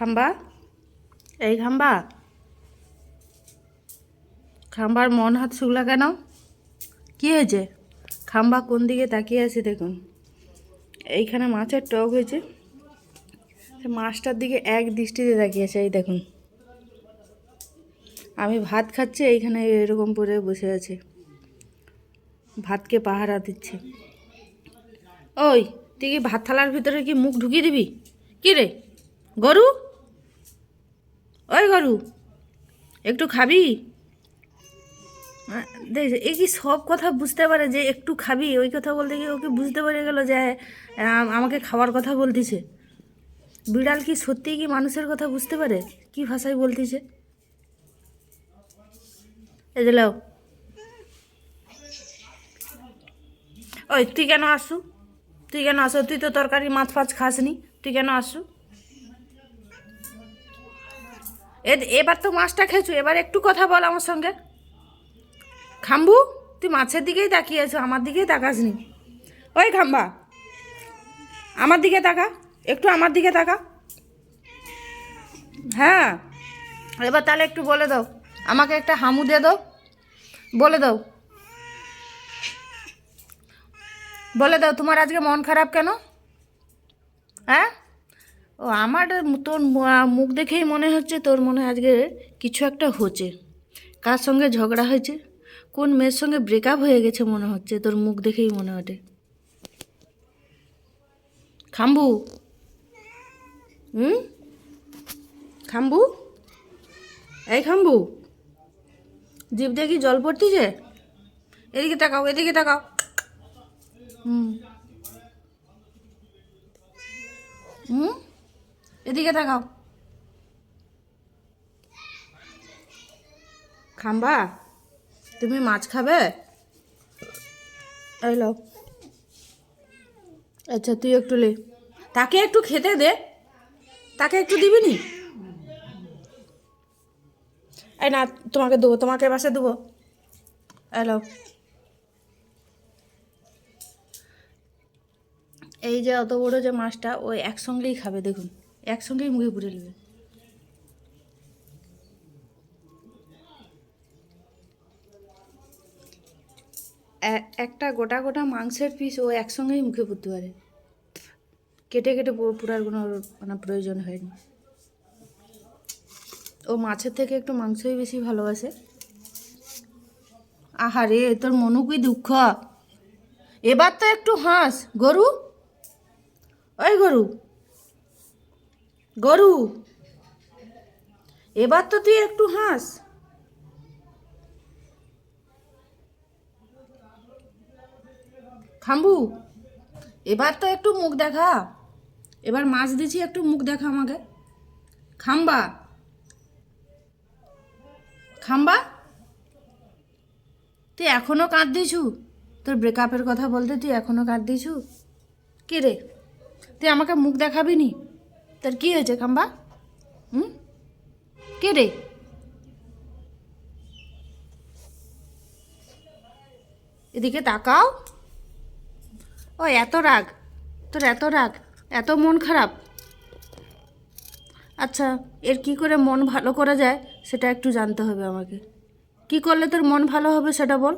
খাম্বা? এই খাম্বা। খাম্বার মন হাত শুকলা কেন? কি হয়েছে? খাম্বা কোন দিকে তাকিয়ে আছে দেখুন। এইখানে মাছের টক হয়েছে। মাছটার দিকে এক দৃষ্টিতে তাকিয়ে আছে, এই দেখুন। আমি ভাত খাচ্ছি, এইখানে এরকম করে বসে আছে। ভাতকে পাহারা দিচ্ছে। ওই, তুই কি ভাত থালার ভিতরে কি মুখ ঢুকিয়ে দিবি? কি রে? গরু? ওই গরু একটু খাবি? দেখ এ কি সব কথা বুঝতে পারে যে একটু খাবি? ওই কথা বলতে গিয়ে ওকে বুঝতে পেরে গেল যে আম, আমাকে খাওয়ার কথা বলতিছে। বিড়াল কি সত্যিই কি মানুষের কথা বুঝতে পারে? কি ভাষায় বলতিছে? এই ওই তুই কেন আসু? তুই কেন আসু? তুই তো তরকারি মাছ ফাছ খাসনি। তুই কেন আসু এ- এবার তো মাছটা খেয়েছো, এবার একটু কথা বল আমার সঙ্গে। খাম্বু, তুই মাছের দিকেই তাকিয়ে আছো, আমার দিকেই তাকাসনি। ওই খাম্বা, আমার দিকে তাকা, একটু আমার দিকে তাকা। হ্যাঁ এবার তাহলে একটু বলে দাও, আমাকে একটা হামু দিয়ে দাও, বলে দাও। বলে দাও, তোমার আজকে মন খারাপ কেন? হ্যাঁ? ও আমার তোর মুখ দেখেই মনে হচ্ছে তোর মনে আজকে কিছু একটা হচ্ছে। কার সঙ্গে ঝগড়া হয়েছে? কোন মেয়ের সঙ্গে ব্রেকআপ হয়ে গেছে মনে হচ্ছে তোর মুখ দেখেই মনে ওঠে? খাম্বু? হুম? খাম্বু? এই খাম্বু, জিভ দেখি জল পড়তিছে? এদিকে তাকাও এদিকে তাকাও। হুম। হুম? এদিকে তাকাও। খাম্বা, তুমি মাছ খাবে? এই লো। আচ্ছা তুই একটু লে। তাকে একটু খেতে দে। তাকে একটু দিবি নি? এই না, তোমাকে দেবো, তোমাকে বাসে দেবো। এলো এই যে অত বড় যে মাছটা ওই একসঙ্গেই খাবে, দেখুন। একসঙ্গেই মুখে পুড়ে নেবে। একটা গোটা গোটা মাংসের পিস ও একসঙ্গেই মুখে পুড়তে পারে। কেটে কেটে পুরার কোনো মানে প্রয়োজন হয়নি। ও মাছের থেকে একটু মাংসই বেশি ভালোবাসে। আহারে, তোর মনু কি দুঃখ? এবার তো একটু হাঁস। গরু? ওই গরু। গরু। এবার তো তুই একটু হাস। খাম্বু, এবার তো একটু মুখ দেখা। এবার মাছ দিছি, একটু মুখ দেখা আমাকে। খাম্বা খাম্বা, তুই এখনও কাঁদদিছু তোর ব্রেকআপের কথা বলতে তুই এখনও কাঁদদিছু কে রে তুই আমাকে মুখ দেখাবি নি? তোর কি হয়েছে, খাম্বা? হুম? কে রে? এদিকে তাকাও। ও, এত রাগ। তোর এত রাগ, এত মন খারাপ। আচ্ছা এর কি করে মন ভালো করা যায়, সেটা একটু জানতে হবে আমাকে। কি করলে তোর মন ভালো হবে, সেটা বল।